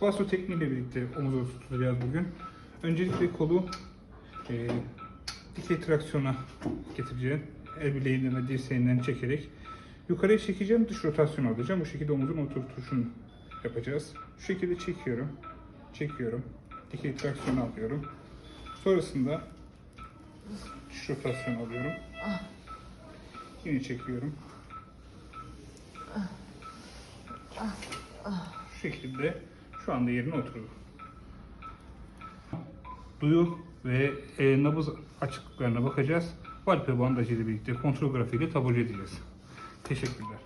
Basso tekniğiyle birlikte omuzu tutacağız bugün. Öncelikle kolu e, dikey traksiyona getireceğim. El bileğinden ve dirseğinden çekerek yukarıya çekeceğim, dış rotasyon alacağım. Bu şekilde omuzun oturtuşunu yapacağız. Şu şekilde çekiyorum, çekiyorum, dikey traksiyon alıyorum. Sonrasında dış rotasyon alıyorum. Yine çekiyorum. Şu şekilde şu anda yerine oturdu. Duyu ve e, nabız açıklıklarına bakacağız. Valpe bandajı ile birlikte kontrol grafiğiyle taburcu edeceğiz. Teşekkürler.